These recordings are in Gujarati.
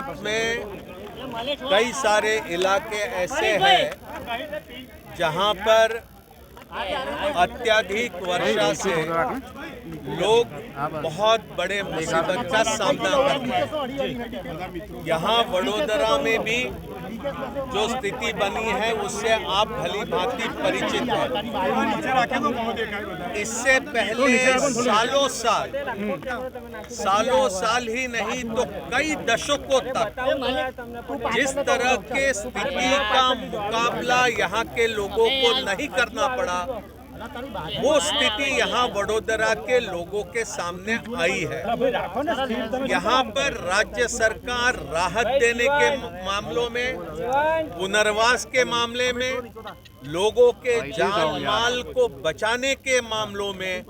गुजरात में कई सारे इलाके ऐसे हैं जहाँ पर अत्यधिक वर्षा से लोग बहुत बड़े मुसीबत का सामना कर रहे हैं। यहाँ वडोदरा में भी जो स्थिति बनी है, उससे आप भली भांति परिचित हैं। इससे पहले सालों साल। सालों साल ही नहीं तो कई दशकों तक जिस तरह के स्थिति का मुकाबला यहाँ के लोगों को नहीं करना पड़ा वो स्थिति यहाँ वडोदरा के लोगों के सामने आई है। यहाँ पर राज्य सरकार राहत देने के मामलों में, पुनर्वास के मामले में, लोगों के जान माल को बचाने के मामलों में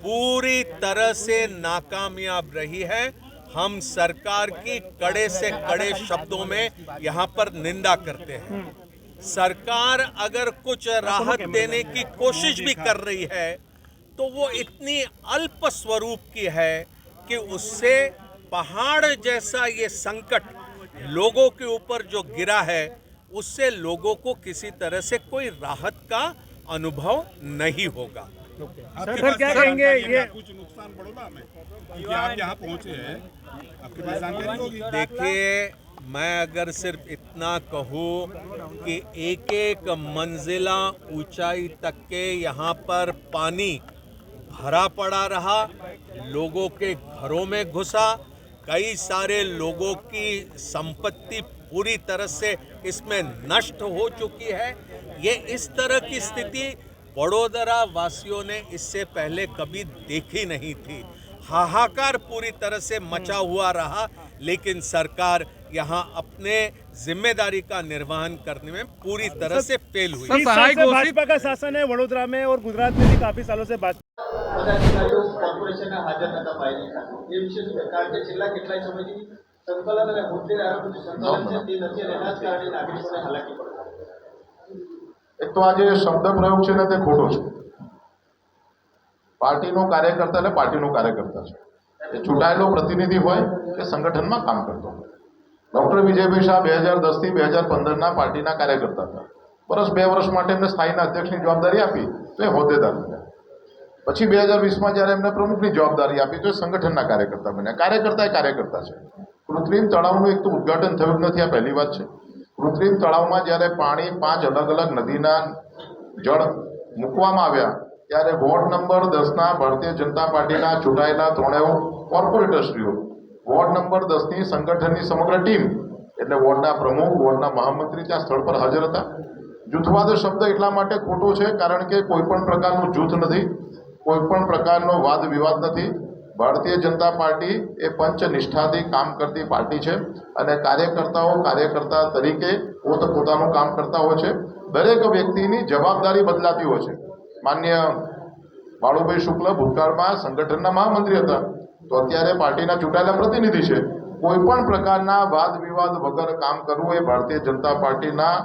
पूरी तरह से नाकामयाब रही है। हम सरकार की कड़े से कड़े शब्दों में यहाँ पर निंदा करते हैं। सरकार अगर कुछ राहत देने की कोशिश भी कर रही है तो वो इतनी अल्प स्वरूप की है कि उससे पहाड़ जैसा ये संकट लोगों के ऊपर जो गिरा है उससे लोगों को किसी तरह से कोई राहत का अनुभव नहीं होगा। सर सर क्या कहेंगे ये कुछ नुकसान पड़ोगा हमें आप यहाँ पहुँचे हैं आपके पास जानकारी होगी? देखिए मैं अगर सिर्फ़ इतना कहूँ कि एक एक मंजिला ऊंचाई तक के यहाँ पर पानी भरा पड़ा रहा, लोगों के घरों में घुसा, कई सारे लोगों की संपत्ति पूरी तरह से इसमें नष्ट हो चुकी है। ये इस तरह की स्थिति वडोदरा वासियों ने इससे पहले कभी देखी नहीं थी। हाहाकार पूरी तरह से मचा हुआ रहा, लेकिन सरकार यहाँ अपने जिम्मेदारी का निर्वहन करने में पूरी तरह से फेल हुई तीस साल से भाजपा का शासन है वडोदरा में और गुजरात में भी काफी सालों से भाजपा પદાધિકારીઓ કોર્પોરેશનના હાજર નતા પાયલી એ વિશે શું કહે? કારણ કે છેલ્લા કેટલાય સમયથી સંકલન અને મુદ્દે આરોગ્ય જે સંકલન છે તે નથી અને એના જ કારણે નાગરિકોને હાલાકી પડે એક તો આ જે શબ્દ પ્રયોગ છે ને તે ખોટો છે પાર્ટીનો કાર્યકર્તા એટલે પાર્ટીનો કાર્યકર્તા છે એ ચૂંટાયેલો પ્રતિનિધિ હોય કે સંગઠનમાં કામ કરતો હોય ડૉક્ટર વિજયભાઈ શાહ બે હજાર દસથી બે હજાર પંદરના પાર્ટીના કાર્યકર્તા હતા. વર્ષ બે વર્ષ માટે એમને સ્થાયીના અધ્યક્ષની જવાબદારી આપી તો એ હોદ્દેદાર બન્યા. પછી બે હજાર વીસમાં જ્યારે એમને પ્રમુખની જવાબદારી આપી તો એ સંગઠનના કાર્યકર્તા બન્યા. કાર્યકર્તા એ કાર્યકર્તા છે. કૃત્રિમ તળાવનું એક તો ઉદ્ઘાટન થયું નથી, આ પહેલી વાત છે. કૃત્રિમ તળાવમાં જ્યારે પાણી પાંચ અલગ અલગ નદીના જળ મૂકવામાં આવ્યા, ત્યારે વોર્ડ નંબર દસના ભારતીય જનતા પાર્ટીના ચૂંટાયેલા ત્રણેય કોર્પોરેટરશ્રીઓ વોર્ડ નંબર દસની સંગઠનની સમગ્ર ટીમ, એટલે વોર્ડના પ્રમુખ, વોર્ડના મહામંત્રી ત્યાં સ્થળ પર હાજર હતા. જૂથવાદ શબ્દ એટલા માટે ખોટો છે, કારણ કે કોઈપણ પ્રકારનું જૂથ નથી, કોઈ પણ પ્રકારનો વાદ વિવાદ નથી. ભારતીય જનતા પાર્ટી એ પંચ નિષ્ઠાથી કામ કરતી પાર્ટી છે અને કાર્યકર્તાઓ કાર્યકર્તા તરીકે પોત પોતાનું કામ કરતા હોય છે. દરેક વ્યક્તિની જવાબદારી બદલાતી હોય છે. માન્ય બાળુભાઈ શુક્લ ભૂતકાળમાં સંગઠનના મહામંત્રી હતા. તો અત્યારે પાર્ટીના ચૂંટાયેલા પ્રતિનિધિ છે. કોઈ પણ પ્રકારના વાદ વિવાદ વગર કામ કરવું એ ભારતીય જનતા પાર્ટીના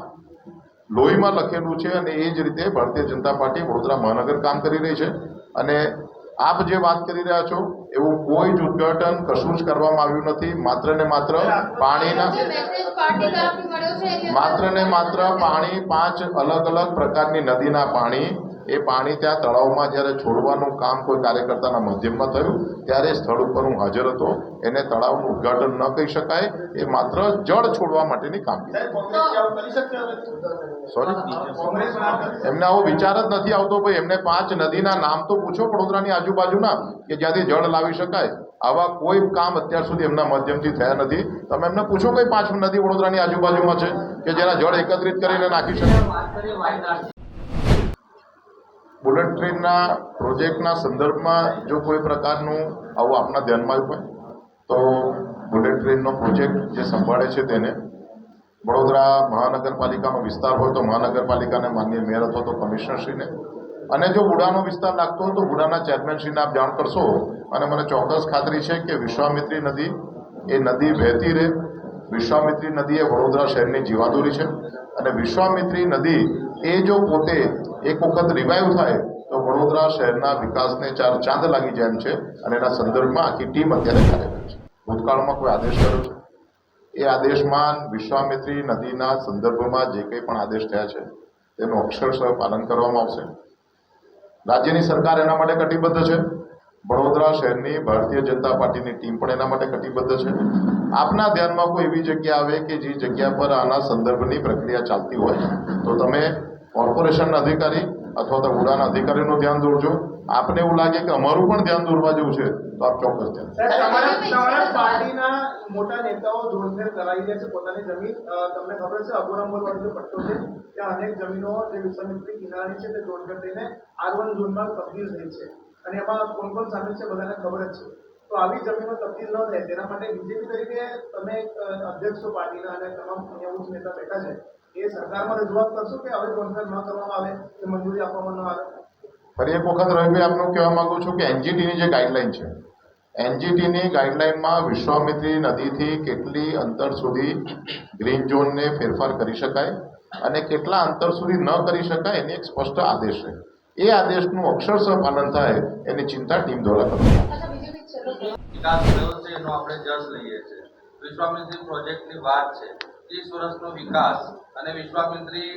લોહીમાં લખેલું છે અને એ જ રીતે ભારતીય જનતા પાર્ટી વડોદરા મહાનગર કામ કરી રહી છે. અને આપ જે વાત કરી રહ્યા છો એવું કોઈ જ ઉદઘાટન કશું જ કરવામાં આવ્યું નથી. માત્ર ને માત્ર પાણીના માત્ર ને માત્ર પાણી પાંચ અલગ અલગ પ્રકારની નદીના પાણી એ પાણી ત્યાં તળાવમાં જ્યારે છોડવાનું કામ કોઈ કાર્યકર્તાના માધ્યમમાં થયું ત્યારે સ્થળ ઉપર હું હાજર હતો. એને તળાવનું ઉદઘાટન ન કહી શકાય. એ માત્ર જળ છોડવા માટેની કામગીરી. સોરી એમને આવો વિચાર જ નથી આવતો ભાઈ. એમને પાંચ નદીના નામ તો પૂછો વડોદરાની આજુબાજુના કે જ્યાંથી જળ લાવી શકાય. આવા કોઈ કામ અત્યાર સુધી એમના માધ્યમથી થયા નથી. તમે એમને પૂછો કઈ પાંચ નદી વડોદરાની આજુબાજુમાં છે કે જેના જળ એકત્રિત કરીને નાખી શકાય? બુલેટ ટ્રેનના પ્રોજેક્ટના સંદર્ભમાં જો કોઈ પ્રકારનું આવું આપના ધ્યાનમાં આવ્યું હોય, તો બુલેટ ટ્રેનનો પ્રોજેક્ટ જે સંભાળે છે તેને, વડોદરા મહાનગરપાલિકાનો વિસ્તાર હોય તો મહાનગરપાલિકાને માન્ય મેયર અથવા તો કમિશનરશ્રીને, અને જો બુડાનો વિસ્તાર લાગતો હોય તો બુડાના ચેરમેનશ્રીને આપ જાણ કરશો. અને મને ચોક્કસ ખાતરી છે કે વિશ્વામિત્રી નદી, એ નદી વહેતી રહે. વિશ્વામિત્રી નદી એ વડોદરા શહેરની જીવાદોરી છે. અને વિશ્વામિત્રી નદી એ જો પોતે એક વખત રિવાઈવ થાય, તો વડોદરા શહેરના વિકાસને ચાર ચાંદ લાગી જાય છે અને એના સંદર્ભમાં આખી ટીમ અત્યારે કાર્યરત છે. ભૂતકાળમાં કોઈ આદેશ કર્યો છે? એ આદેશમાં વિશ્વામિત્રી નદીના સંદર્ભમાં જે કંઈ પણ આદેશ થયા છે, તેનું અક્ષરશઃ પાલન કરવામાં આવશે. રાજ્યની સરકાર એના માટે કટિબદ્ધ છે. વડોદરા શહેરની ભારતીય જનતા પાર્ટીની ટીમ પણ એના માટે કટિબદ્ધ છે. આપના ધ્યાનમાં કોઈ એવી જગ્યા આવે કે જે જગ્યા પર આના સંદર્ભની પ્રક્રિયા ચાલતી હોય? તો તમે કોર્પોરેશનના અધિકારી અથવા તો ઉડાના અધિકારીનું ધ્યાન દોરજો. આપને એવું લાગે કે અમારું પણ ધ્યાન દોરવા જેવું છે તો આપ ચોક્કસ ધ્યાન પાર્ટીના મોટા નેતાઓ જોડફેર કરાવી દે છે પોતાની જમીન. તમને ખબર છે અબોરામોલ વાળો જે પટ્ટો છે ત્યાં અનેક જમીનો જે વિશ્વામિત્રી કિનારી છે તે જોડફેર થઈને આર વન ઝોનમાં તબદીલ થઈ છે. અને એમાં કોણ કોણ સામેલ છે બધાને ખબર જ છે. તો આવી જમીનો તબદીલ ન થાય તેના માટે બીજેપી તરીકે તમે અધ્યક્ષ પાર્ટીના અને તમામ અહીંયા ઉચ્ચ નેતા બેઠા છે. એ સરકારમાં રજૂઆત કરશો કે હવે જોડફેર ન કરવામાં આવે કે મંજૂરી આપવામાં ન આવે? ફરી એક વખત રવિભાઈ આપનું કહેવા માંગુ છું કે એનજીટીની જે ગાઈડલાઈન છે એનજીટીની ગાઈડલાઈનમાં વિશ્વામિત્રી નદીથી કેટલી અંતર સુધી ગ્રીન ઝોનને ફેરફાર કરી શકાય અને કેટલા અંતર સુધી ન કરી શકાય એની એક સ્પષ્ટ આદેશ છે. એ આદેશનું અક્ષરશઃ પાલન થાય એની ચિંતા ટીમ દ્વારા કરવામાં વિકાસ થયો છે એનો આપણે જસ લઈએ છીએ. વિશ્વામિત્રી પ્રોજેક્ટની વાત છે. ત્રીસ વર્ષનો વિકાસ અને વિશ્વામિત્રી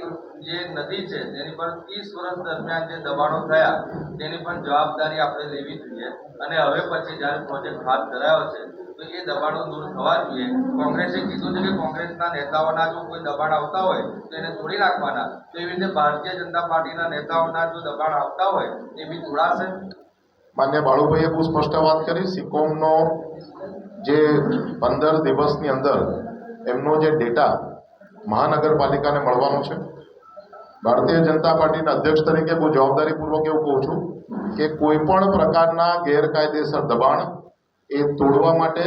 જે નદી છે, તેની પર ત્રીસ વર્ષ દરમિયાન જે દબાણો થયા, તેની પણ જવાબદારી આપણે લેવી જોઈએ. અને હવે પછી જ્યારે પ્રોજેક્ટ હાથ ધરાયો છે, તો એ દબાણો દૂર થવા જોઈએ. કોંગ્રેસે કીધું છે કે કોંગ્રેસના નેતાઓના જો કોઈ દબાણ આવતા હોય, તો એને તોડી નાખવાના. તો એવી રીતે ભારતીય જનતા પાર્ટીના નેતાઓના જો દબાણ આવતા હોય એ બી તોડાશે. માન્ય બાળુભાઈએ બહુ સ્પષ્ટ વાત કરી. સિકોમનો જે પંદર દિવસની અંદર એમનો જે ડેટા મહાનગરપાલિકાને મળવાનો છે. ભારતીય જનતા પાર્ટીના અધ્યક્ષ તરીકે હું જવાબદારીપૂર્વક એવું કહું છું કે કોઈ પણ પ્રકારના ગેરકાયદેસર દબાણ એ તોડવા માટે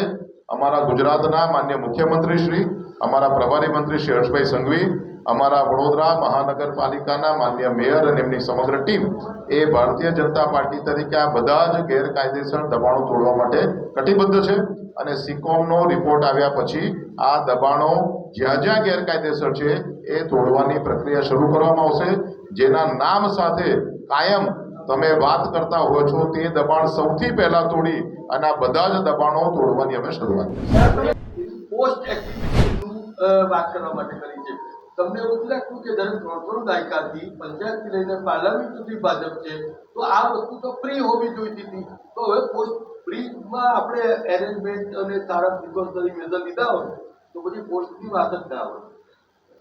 અમારા ગુજરાતના માન્ય મુખ્યમંત્રી શ્રી, અમારા પ્રભારી મંત્રી શ્રી હર્ષભાઈ સંઘવી અમારા વડોદરા મહાનગરપાલિકાના માન્ય મેયર અને એમની સમગ્ર ટીમ એ ભારતીય જનતા પાર્ટી તરીકે આ બધા જ ગેરકાયદેસર દબાણો તોડવા માટે કટિબદ્ધ છે અને સીકોમનો રિપોર્ટ આવ્યા પછી આ દબાણો જ્યાં જ્યાં ગેરકાયદેસર છે એ તોડવાની પ્રક્રિયા શરૂ કરવામાં આવશે. જેના નામ સાથે કાયમ તમે વાત કરતા હો છો તે દબાણ સૌથી પહેલા તોડી અને આ બધા જ દબાણો તોડવાની અમે શરૂઆત પોસ્ટ વાત કરવા માટે કરી છે. તમને એવું લાગતું કે જ્યારે ત્રણ ત્રણ દાયકાથી પંચાયતથી લઈને પાર્લામેન્ટ સુધી ભાજપ છે, તો આ વસ્તુ તો ફ્રી હોવી જોઈતી હતી તો હવે પોસ્ટ ફ્રીમાં આપણે એરેન્જમેન્ટ અને સારા પ્રિકોશનરી મેઝર લીધા હોય, તો પછી પોસ્ટની વાત જ ના હોય.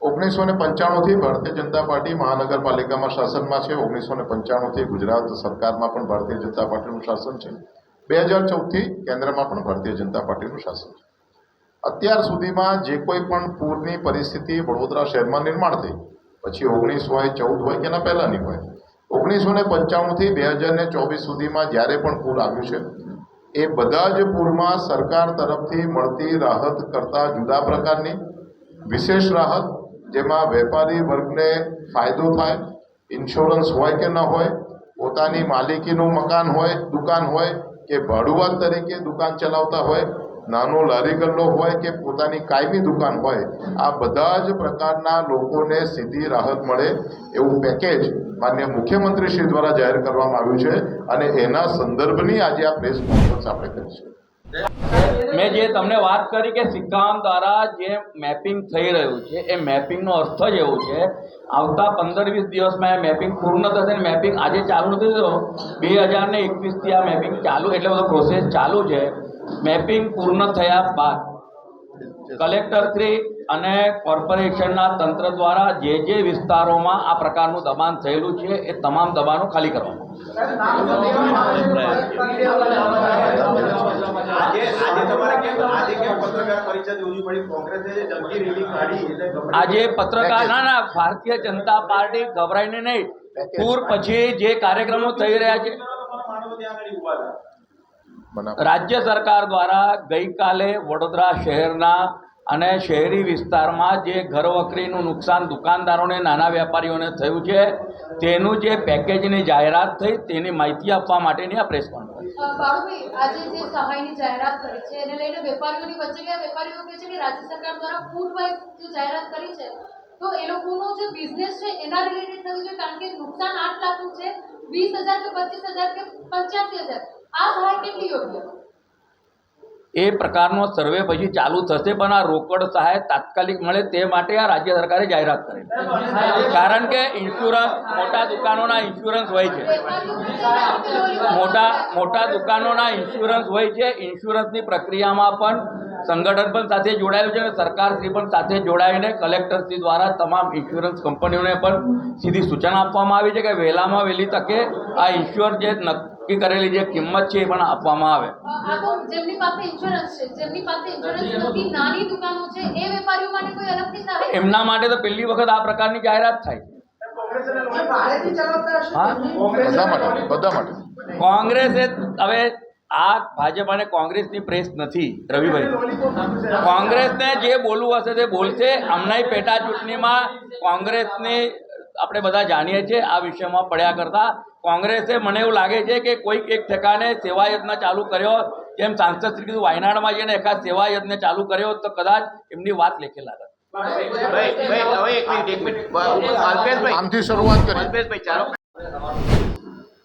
ઓગણીસો ને પંચાણુંથી ભારતીય જનતા પાર્ટી મહાનગરપાલિકામાં શાસનમાં છે, ઓગણીસો ને પંચાણુંથી ગુજરાત સરકારમાં પણ ભારતીય જનતા પાર્ટીનું શાસન છે. બે હજાર ચૌદથી કેન્દ્રમાં પણ ભારતીય જનતા પાર્ટીનું શાસન છે. અત્યાર સુધીમાં જે કોઈ પણ પૂરની પરિસ્થિતિ વડોદરા શહેરમાં નિર્માણ થઈ. પછી ઓગણીસ હોય ચૌદ હોય કે એના પહેલાંની હોય. ઓગણીસો ને પંચાણુંથી બે હજાર ને ચોવીસ સુધીમાં જ્યારે પણ પૂર આવ્યું છે, એ બધા જ પૂરમાં સરકાર તરફથી મળતી રાહત કરતાં જુદા પ્રકારની, વિશેષ રાહત જેમાં વેપારી વર્ગને ફાયદો થાય, ઇન્સ્યોરન્સ હોય કે ન હોય, પોતાની માલિકીનું મકાન હોય, દુકાન હોય કે ભાડુઆત તરીકે દુકાન ચલાવતા હોય નાનો લારી ગલ્લો હોય કે પોતાની કાયમી દુકાન હોય, આ બધા જ પ્રકારના લોકોને સીધી રાહત મળે એવું પેકેજ માન્ય મુખ્યમંત્રી શ્રી દ્વારા જાહેર કરવામાં આવ્યું છે અને એના સંદર્ભની આજે આ પ્રેસ કોન્ફરન્સ આપણે છે. મેં જે તમને વાત કરી કે સિક્કામ દ્વારા જે મેપિંગ થઈ રહ્યું છે, એ મેપિંગનો અર્થ જ એવો છે, આવતા પંદર વીસ દિવસમાં એ મેપિંગ પૂર્ણ થશે ને મેપિંગ આજે ચાલુ નથી થયું બે હજાર ને એકવીસથી આ મેપિંગ ચાલુ, એટલે બધો પ્રોસેસ ચાલુ છે. મેપિંગ પૂર્ણ થયા બાદ કલેક્ટર શ્રી અને કોર્પોરેશનના તંત્ર દ્વારા જે જે વિસ્તારોમાં આ પ્રકારનું દબાણ થયેલું છે એ તમામ દબાણો ખાલી કરવામાં આજે આજે તમારે કેમ આજે કેમ પત્રકાર પરિષદ યોજવી પડી? કોંગ્રેસે જંગી રેલી કાઢી એટલે ગમે- આજે પત્રકાર ના ના ભારતીય જનતા પાર્ટી ગભરાઈને નહીં. પૂર પછી જે કાર્યક્રમો થઈ રહ્યા છે રાજ્ય સરકાર દ્વારા ગઈકાલે વડોદરા શહેરના અને શહેરી વિસ્તારમાં જે ઘરવકરીનું નુકસાન દુકાનદારોને નાના વેપારીઓને થયું છે તેનું જે પેકેજની જાહેરાત થઈ તેની માહિતી આપવા માટેની આ પ્રેસ કોન્ફરન્સ. આજે જે સહાયની જાહેરાત કરી છે એને લઈને વેપારીઓની વચ્ચે ગયા વેપારીઓ કહે છે કે રાજ્ય સરકાર દ્વારા ફૂડ વાઇઝ જે જાહેરાત કરી છે તો એ લોકોનો જે બિઝનેસ છે એના રિલેટેડ થયું છે કારણ કે નુકસાન આઠ લાખનું છે વીસ હજાર કે પચીસ હજાર કે પંચ્યાસી હજાર. એ પ્રકારનો સર્વે પછી ચાલુ થશે, પણ આ રોકડ સહાય તાત્કાલિક મળે તે માટે આ રાજ્ય સરકારે જાહેરાત કરી કારણ કે ઇન્સ્યોરન્સ મોટા દુકાનોના ઇન્સ્યોરન્સ હોય છે. મોટા મોટા દુકાનોના ઇન્સ્યોરન્સ હોય છે ઇન્સ્યોરન્સની પ્રક્રિયામાં પણ સંગઠન પણ સાથે જોડાયેલું છે અને સરકારશ્રી પણ સાથે જોડાઈને કલેક્ટરશ્રી દ્વારા તમામ ઇન્સ્યોરન્સ કંપનીઓને પણ સીધી સૂચના આપવામાં આવી છે કે વહેલામાં વહેલી તકે આ ઇન્સ્યોર જે નક્કી કરેલી જે કિંમત છે એ પણ આપવામાં આવે. આ તો જેમની પાસે ઇન્સ્યોરન્સ છે જેમની પાસે ઇન્સ્યોરન્સ નથી નાની દુકાનો છે એ વેપારીઓ માટે કોઈ અલગથી સહાય એમના માટે તો પહેલી વખત આ પ્રકારની જાહેરાત થાય. બધા માટે બધા માટે. કોંગ્રેસે હવે આ ભાજપ અને કોંગ્રેસની પ્રેસ નથી રવિભાઈ. કોંગ્રેસને જે બોલવું હશે તે બોલશે. હમણાં પેટા ચૂંટણીમાં કોંગ્રેસની આપણે બધા જાણીએ છીએ આ વિષયમાં પડ્યા કરતા. કોંગ્રેસે મને એવું લાગે છે કે કોઈક એક ઠેકાને સેવા યજ્ઞ ચાલુ કર્યો. જેમ સાંસદ શ્રી કીધું વાયનાડમાં જઈને એકાદ સેવા યજ્ઞ ચાલુ કર્યો તો કદાચ એમની વાત લખેલા લાગત. આમથી શરૂઆત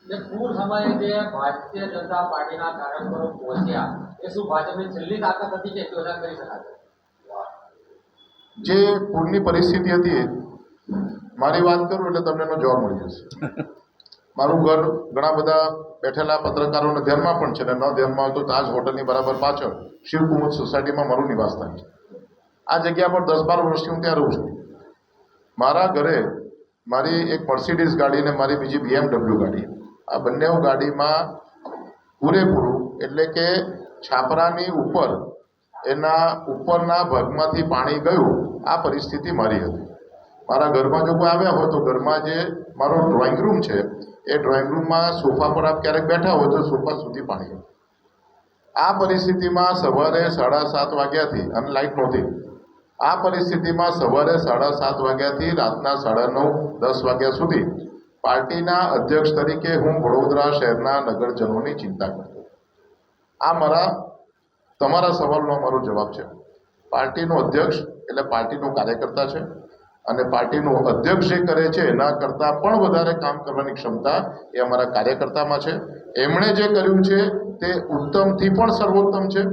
જે પૂર સમયે જે ભારતીય જનતા પાર્ટીના કાર્યકરો પહોંચ્યા એ શું ભાજપની છેલ્લી તાકાત હતી કે કરી શકાય? જે પૂરની પરિસ્થિતિ હતી મારી વાત કરું એટલે તમને એનો જવાબ મળી જશે. મારું ઘર ઘણા બધા બેઠેલા પત્રકારોને ધ્યાનમાં પણ છે ને ન ધ્યાનમાં હોય તો તાજ હોટલની બરાબર પાછળ શિવકુમુદ સોસાયટીમાં મારું નિવાસસ્થાન છે. આ જગ્યા પર દસ બાર વર્ષથી હું ત્યાં રહું છું. મારા ઘરે મારી એક મર્સિડીઝ ગાડી અને મારી બીજી બીએમડબલ્યુ ગાડી. આ બંને ગાડીમાં પૂરેપૂરું એટલે કે છાપરાની ઉપર એના ઉપરના ભાગમાંથી પાણી ગયું આ પરિસ્થિતિ મારી હતી. મારા ઘરમાં જો કોઈ આવ્યા હોય તો ઘરમાં જે મારો ડ્રોઈંગ રૂમ છે, એ ડ્રોઈંગ રૂમમાં સોફા પર આપ ક્યારેક બેઠા હોય તો સોફા સુધી પાણી આ પરિસ્થિતિમાં સવારે સાડા સાત વાગ્યાથી, અને લાઇટ નહોતી. આ પરિસ્થિતિમાં સવારે સાડા સાત વાગ્યાથી રાતના સાડા નવ, દસ વાગ્યા સુધી પાર્ટીના અધ્યક્ષ તરીકે હું વડોદરા શહેરના નગરજનોની ચિંતા કરતો. આ મારા, તમારા સવાલનો મારો જવાબ છે. પાર્ટીનો અધ્યક્ષ એટલે પાર્ટીનો કાર્યકર્તા છે. અને પાર્ટીનો અધ્યક્ષ જે કરે છે, એના કરતાં પણ વધારે કામ કરવાની ક્ષમતા એ અમારા કાર્યકર્તામાં છે. એમણે જે કર્યું છે, તે ઉત્તમથી પણ સર્વોત્તમ છે.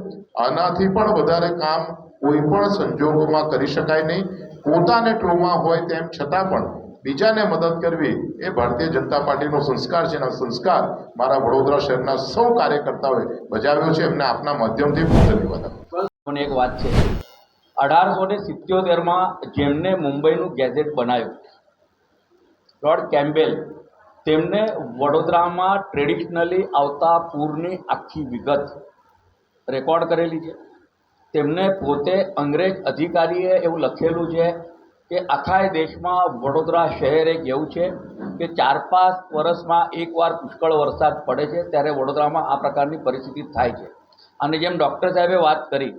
આનાથી પણ વધારે કામ કોઈ પણ સંજોગોમાં કરી શકાય નહીં. પોતાને ટ્રોમા હોય તેમ છતાં પણ બીજાને મદદ કરવી એ ભારતીય જનતા પાર્ટીનો સંસ્કાર છે. અને સંસ્કાર મારા વડોદરા શહેરના સૌ કાર્યકર્તાઓએ બજાવ્યો છે. એમને આપના માધ્યમથી ખૂબ ધન્યવાદ એક વાત છે. અઢારસો ને સિત્યોતેરમાં જેમને મુંબઈનું ગેઝેટ બનાવ્યું. લોર્ડ કેમ્બેલ તેમને વડોદરામાં ટ્રેડિશનલી આવતા પૂરની આખી વિગત રેકોર્ડ કરેલી છે. તેમને પોતે અંગ્રેજ અધિકારીએ એવું લખેલું છે કે આખા દેશમાં વડોદરા શહેર એક એવું છે કે ચાર પાંચ વર્ષમાં એકવાર પુષ્કળ વરસાદ પડે છે ત્યારે વડોદરામાં આ પ્રકારની પરિસ્થિતિ થાય છે. અને જેમ ડૉક્ટર સાહેબે વાત કરી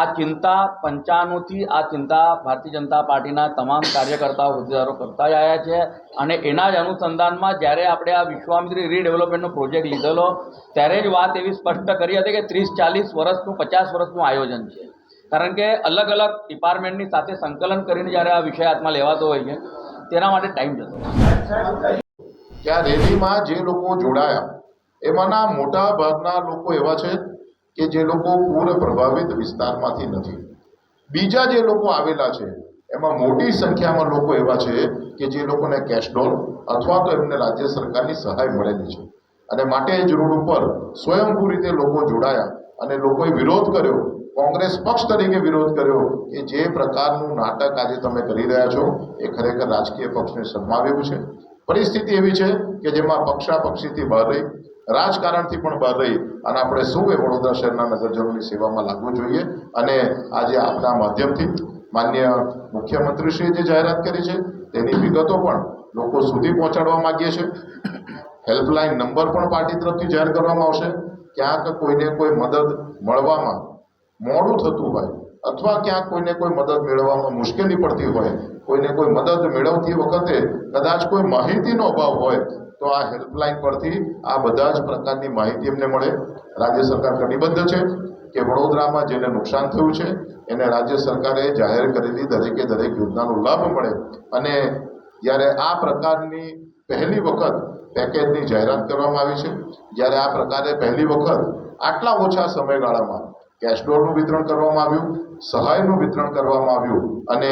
આ ચિંતા પંચાણુંથી આ ચિંતા ભારતીય જનતા પાર્ટીના તમામ કાર્યકર્તાઓ હોદ્દેદારો કરતા આવ્યા છે. અને એના જ અનુસંધાનમાં જ્યારે આપણે આ વિશ્વામિત્રી રીડેવલપમેન્ટનો પ્રોજેક્ટ લીધેલો, ત્યારે જ વાત એવી સ્પષ્ટ કરી હતી કે ત્રીસ, ચાલીસ વર્ષનું, પચાસ વર્ષનું આયોજન છે. કારણ કે અલગ અલગ ડિપાર્ટમેન્ટની સાથે સંકલન કરીને જ્યારે આ વિષય હાથમાં લેવાતો હોય છે, તેના માટે ટાઈમ જતો ત્યાં રેલીમાં જે લોકો જોડાયા, એમાંના મોટા ભાગના લોકો એવા છે કે જે લોકો પૂર પ્રભાવિત વિસ્તારમાંથી નથી. બીજા જે લોકો આવેલા છે, એમાં મોટી સંખ્યામાં લોકો એવા છે કે જે લોકોને કેશડોલ અથવા તો એમને રાજ્ય સરકારની સહાય મળેલી છે. અને માટે જ રોડ ઉપર સ્વયંભૂ રીતે લોકો જોડાયા અને લોકોએ વિરોધ કર્યો. કોંગ્રેસ પક્ષ તરીકે વિરોધ કર્યો કે જે પ્રકારનું નાટક આજે તમે કરી રહ્યા છો, એ ખરેખર રાજકીય પક્ષને શરમાવ્યું છે. પરિસ્થિતિ એવી છે કે જેમાં પક્ષાપક્ષીથી બહાર રહી રાજકારણથી પણ બહાર રહી અને આપણે શું એ વડોદરા શહેરના નગરજનોની સેવામાં લાગવું જોઈએ અને આજે આપના માધ્યમથી માન્ય મુખ્યમંત્રીશ્રીએ જે જાહેરાત કરી છે, તેની વિગતો પણ લોકો સુધી પહોંચાડવા માગીએ છીએ. હેલ્પલાઇન નંબર પણ પાર્ટી તરફથી જાહેર કરવામાં આવશે. ક્યાંક કોઈને કોઈ મદદ મળવામાં મોડું થતું હોય અથવા ક્યાંક કોઈને કોઈ મદદ મેળવવામાં મુશ્કેલી પડતી હોય, કોઈને કોઈ મદદ મેળવતી વખતે કદાચ કોઈ માહિતીનો અભાવ હોય તો આ હેલ્પલાઇન પરથી આ બધા જ પ્રકારની માહિતી એમને મળે. રાજ્ય સરકાર કટિબદ્ધ છે કે વડોદરામાં જેને નુકસાન થયું છે, એને રાજ્ય સરકારે જાહેર કરેલી દરેકે દરેક યોજનાનો લાભ મળે. અને જ્યારે આ પ્રકારની પહેલી વખત પેકેજની જાહેરાત કરવામાં આવી છે, જ્યારે આ પ્રકારે પહેલી વખત આટલા ઓછા સમયગાળામાં કેશડોરનું વિતરણ કરવામાં આવ્યું, સહાયનું વિતરણ કરવામાં આવ્યું અને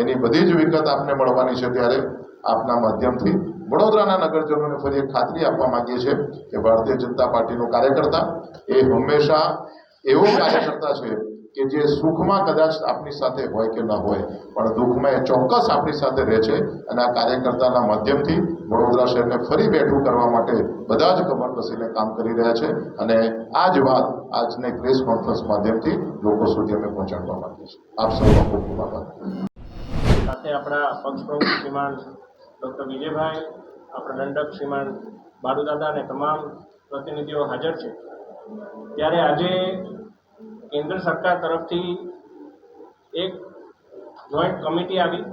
એની બધી જ વિગત આપને મળવાની છે ત્યારે આપના માધ્યમથી વડોદરાના નગરજનોને ફરી એક ખાતરી આપવા માંગીએ છીએ કે ભારતીય જનતા પાર્ટીનો કાર્યકર્તા એ હંમેશા એવો કાર્યકર્તા છે કે જે સુખમાં કદાચ આપની સાથે હોય કે ન હોય, પણ દુઃખમાં એ ચોક્કસ આપણી સાથે રહે છે અને આ કાર્યકર્તાના માધ્યમથી વડોદરા શહેરને ફરી બેઠું કરવા માટે બધા જ કમર કસીને કામ કરી રહ્યા છે અને આ જ વાત આજની પ્રેસ કોન્ફરન્સ માધ્યમથી લોકો સુધી અમે પહોંચાડવા માંગીએ છીએ. આપ સૌનો ખૂબ ખૂબ આભાર. સાથે આપણા પક્ષ પ્રમુખ શ્રીમાન ડૉક્ટર વિજયભાઈ, આપણા દંડક શ્રીમાન બાડુદાદા અને તમામ પ્રતિનિધિઓ હાજર છે. ત્યારે આજે કેન્દ્ર સરકાર તરફથી એક જોઈન્ટ કમિટી આવી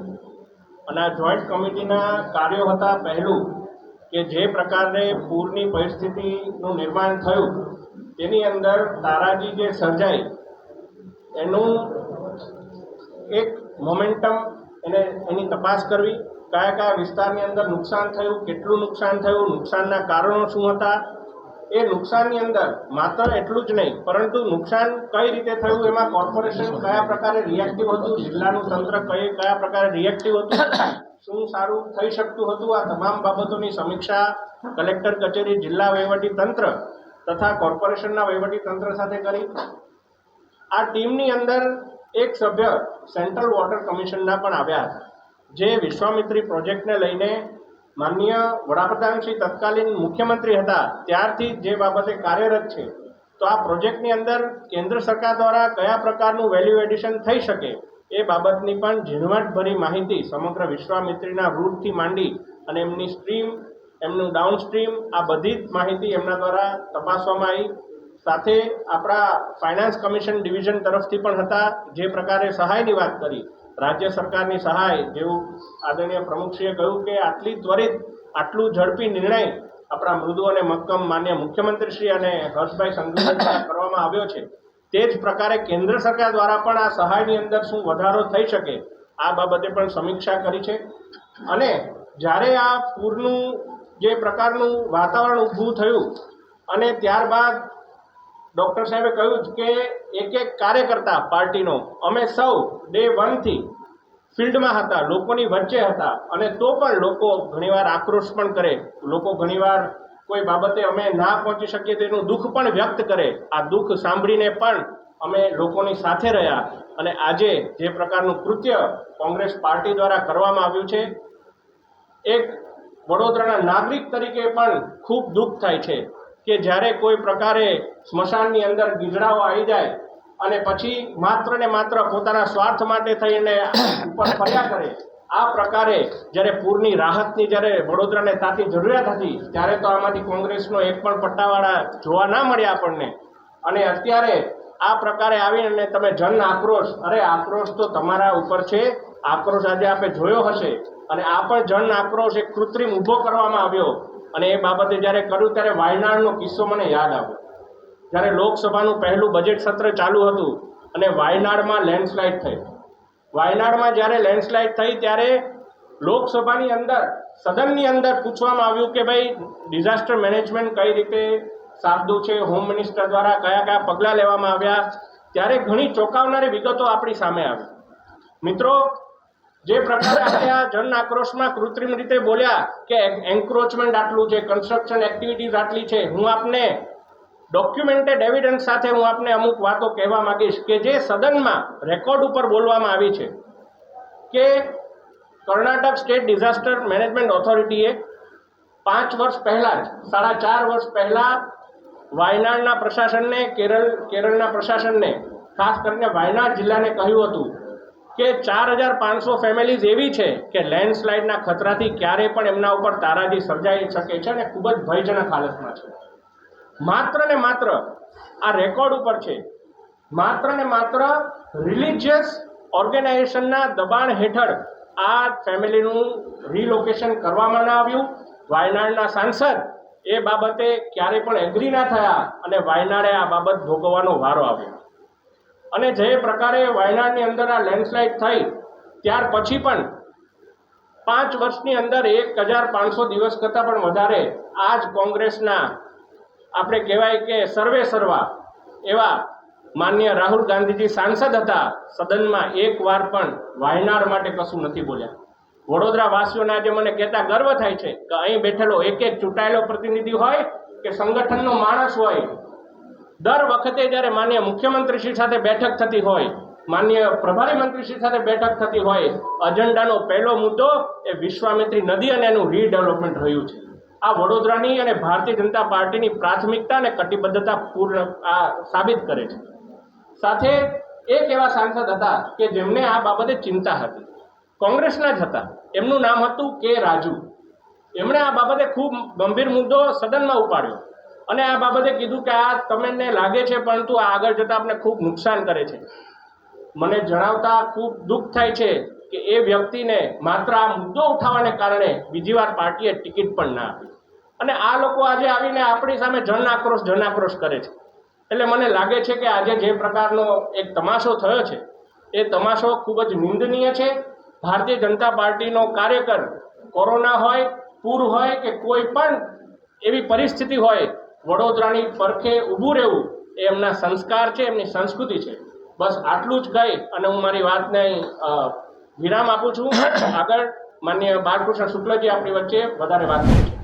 અને આ જોઈન્ટ કમિટીના કાર્યો હતા પહેલું કે જે પ્રકારે પૂરની પરિસ્થિતિનું નિર્માણ થયું તેની અંદર તારાજી જે સર્જાઈ એનું એક મોમેન્ટમ એને એની તપાસ કરવી કયા કયા વિસ્તારની અંદર નુકસાન થયું, કેટલું નુકસાન થયું, નુકસાનના કારણો શું હતા? એ નુકસાનની અંદર માત્ર એટલું જ નહીં, પરંતુ નુકસાન કઈ રીતે થયું, એમાં કોર્પોરેશન કયા પ્રકારે રિએક્ટિવ હતું, જિલ્લાનું તંત્ર કઈ, કયા પ્રકારે રિએક્ટિવ હતું, શું સારું થઈ શકતું હતું, આ તમામ બાબતોની સમીક્ષા કલેક્ટર કચેરી, જિલ્લા વહીવટી તંત્ર તથા કોર્પોરેશનના વહીવટી તંત્ર સાથે કરી. આ ટીમની અંદર એક સભ્ય સેન્ટ્રલ વોટર કમિશનના પણ આવ્યા હતા. જે વિશ્વામિત્રી પ્રોજેક્ટને લઈને માનનીય વડાપ્રધાન શ્રી તત્કાલીન મુખ્યમંત્રી હતા, ત્યારથી જે બાબતે કાર્યરત છે, તો આ પ્રોજેક્ટની અંદર કેન્દ્ર સરકાર દ્વારા કયા પ્રકારનું વેલ્યુ એડિશન થઈ શકે એ બાબતની પણ ઝીણવટભરી માહિતી સમગ્ર વિશ્વામિત્રીના રૂટથી માંડી અને એમની સ્ટ્રીમ એમનું ડાઉનસ્ટ્રીમ આ બધી જ માહિતી એમના દ્વારા તપાસવામાં આવી. સાથે આપણા ફાઇનાન્સ કમિશન ડિવિઝન તરફથી પણ હતા, જે પ્રકારે સહાયની વાત કરી. રાજ્ય સરકારની સહાય જેવું આદરણીય પ્રમુખશ્રીએ કહ્યું કે આટલી ત્વરિત, આટલું ઝડપી નિર્ણય આપણા મૃદુ અને મક્કમ માન્ય મુખ્યમંત્રીશ્રી અને હર્ષભાઈ સંઘવી કરવામાં આવ્યો છે. તે જ પ્રકારે કેન્દ્ર સરકાર દ્વારા પણ આ સહાયની અંદર શું વધારો થઈ શકે આ બાબતે પણ સમીક્ષા કરી છે. અને જ્યારે આ પૂરનું જે પ્રકારનું વાતાવરણ ઊભું થયું અને ત્યારબાદ ડૉક્ટર સાહેબે કહ્યું કે એક એક કાર્યકર્તા પાર્ટીનો, અમે સૌ ડે વનથી ફિલ્ડમાં હતા, લોકોની વચ્ચે હતા અને તો પણ લોકો ઘણીવાર આક્રોશ પણ કરે. લોકો ઘણીવાર કોઈ બાબતે અમે ના પહોંચી શકીએ તેનું દુઃખ પણ વ્યક્ત કરે. આ દુઃખ સાંભળીને પણ અમે લોકોની સાથે રહ્યા અને આજે જે પ્રકારનું કૃત્ય કોંગ્રેસ પાર્ટી દ્વારા કરવામાં આવ્યું છે, એક વડોદરાના નાગરિક તરીકે પણ ખૂબ દુઃખ થાય છે. કે જ્યારે કોઈ પ્રકારે સ્મશાનની અંદર ગીધડાઓ આવી જાય અને પછી માત્ર ને માત્ર પોતાના સ્વાર્થ માટે થઈને ઉપર ફર્યા કરે, આ પ્રકારે જ્યારે પૂરની રાહતની જ્યારે વડોદરાને તાતી જરૂરિયાત હતી, ત્યારે તો આમાંથી કોંગ્રેસનો એક પણ પટ્ટાવાળા જોવા ના મળ્યા આપણને. અને અત્યારે આ પ્રકારે આવીને તમે જન આક્રોશ, અરે આક્રોશ તો તમારા ઉપર છે, આક્રોશ આજે આપણે જોયો હશે. અને આ પણ જન આક્રોશ એક કૃત્રિમ ઊભો કરવામાં આવ્યો. અને એ બાબતે જ્યારે કર્યું ત્યારે વાયનાડનો કિસ્સો મને યાદ આવ્યો. જ્યારે લોકસભાનું પહેલું બજેટ સત્ર ચાલુ હતું અને વાયનાડમાં લેન્ડસ્લાઇડ થઈ. વાયનાડમાં જ્યારે લેન્ડસ્લાઇડ થઈ ત્યારે લોકસભાની અંદર, સદનની અંદર પૂછવામાં આવ્યું કે ભાઈ ડિઝાસ્ટર મેનેજમેન્ટ કઈ રીતે સાબદું છે હોમ મિનિસ્ટર દ્વારા કયા કયા પગલાં લેવામાં આવ્યા? ત્યારે ઘણી ચોંકાવનારી વિગતો આપણી સામે આવી. મિત્રો જે પ્રકારે આપણે આ જન આક્રોશમાં કૃત્રિમ રીતે બોલ્યા કે એન્ક્રોચમેન્ટ આટલું છે કન્સ્ટ્રક્શન એક્ટિવિટીઝ આટલી છે, હું આપને ડોક્યુમેન્ટેડ એવિડન્સ સાથે હું આપને અમુક વાતો કહેવા માંગીશ કે જે સદનમાં રેકોર્ડ ઉપર બોલવામાં આવી છે કે કર્ણાટક સ્ટેટ ડિઝાસ્ટર મેનેજમેન્ટ ઓથોરિટીએ પાંચ વર્ષ પહેલાં જ, સાડા ચાર વર્ષ પહેલાં વાયનાડના પ્રશાસનને કેરળ કેરળના પ્રશાસનને, ખાસ કરીને વાયનાડ જિલ્લાને કહ્યું હતું કે ચાર હજાર પાંચસો ફેમિલીઝ એવી છે કે લેન્ડસ્લાઇડના ખતરાથી ક્યારેય પણ એમના ઉપર તારાજી સર્જાઈ શકે છે અને ખૂબ જ ભયજનક હાલતમાં છે. માત્ર ને માત્ર આ રેકોર્ડ ઉપર છે. માત્ર ને માત્ર રિલિજિયસ ઓર્ગેનાઇઝેશનના દબાણ હેઠળ આ ફેમિલીનું રિલોકેશન કરવામાં ન આવ્યું. વાયનાડના સાંસદ એ બાબતે ક્યારે પણ એગ્રી ના થયા અને વાયનાડે આ બાબત ભોગવવાનો વારો આવ્યો. અને જે પ્રકારે વાયનાડની અંદર આ લેન્ડસ્લાઇડ થઈ, ત્યાર પછી પણ પાંચ વર્ષની અંદર એક હજાર પાંચસો દિવસ કરતાં પણ વધારે આ જ કોંગ્રેસના આપણે કહેવાય કે સર્વે સર્વા એવા માન્ય રાહુલ ગાંધીજી સાંસદ હતા, સદનમાં એક વાર પણ વાયનાડ માટે કશું નથી બોલ્યા. વડોદરા વાસીઓને આજે મને કહેતા ગર્વ થાય છે કે અહીં બેઠેલો એક એક ચૂંટાયેલો પ્રતિનિધિ હોય કે સંગઠનનો માણસ હોય દર વખતે જ્યારે માન્ય મુખ્યમંત્રીશ્રી સાથે બેઠક થતી હોય, માન્ય પ્રભારી મંત્રીશ્રી સાથે બેઠક થતી હોય અજન્ડાનો પહેલો મુદ્દો એ વિશ્વામિત્રી નદી અને એનું રીડેવલપમેન્ટ રહ્યું છે. આ વડોદરાની અને ભારતીય જનતા પાર્ટીની પ્રાથમિકતા અને કટિબદ્ધતા પૂર્ણ, આ સાબિત કરે છે. સાથે એક એવા સાંસદ હતા કે જેમને આ બાબતે ચિંતા હતી. કોંગ્રેસના જ હતા. એમનું નામ હતું કે રાજુ. એમણે આ બાબતે ખૂબ ગંભીર મુદ્દો સદનમાં ઉપાડ્યો. અને આ બાબતે કીધું કે આ તમને લાગે છે, પરંતુ આ આગળ જતાં આપણે ખૂબ નુકસાન કરે છે. મને જણાવતા ખૂબ દુઃખ થાય છે કે એ વ્યક્તિને માત્ર આ મુદ્દો ઉઠાવવાને કારણે બીજી વાર પાર્ટીએ ટિકિટ પણ ના આપી. અને આ લોકો આજે આવીને આપણી સામે જન આક્રોશ આક્રોશ કરે છે. એટલે મને લાગે છે કે આજે જે પ્રકારનો એક તમાશો થયો છે, એ તમાશો ખૂબ જ નિંદનીય છે. ભારતીય જનતા પાર્ટીનો કાર્યકર કોરોના હોય, પૂર હોય કે કોઈ પણ એવી પરિસ્થિતિ હોય વડોદરાની પરખે ઊભું રહેવું એ એમના સંસ્કાર છે, એમની સંસ્કૃતિ છે. બસ આટલું જ કહી અને હું મારી વાતને વિરામ આપું છું. આગળ માન્ય બાળકૃષ્ણ શુક્લજી આપણી વચ્ચે વધારે વાત કરી છે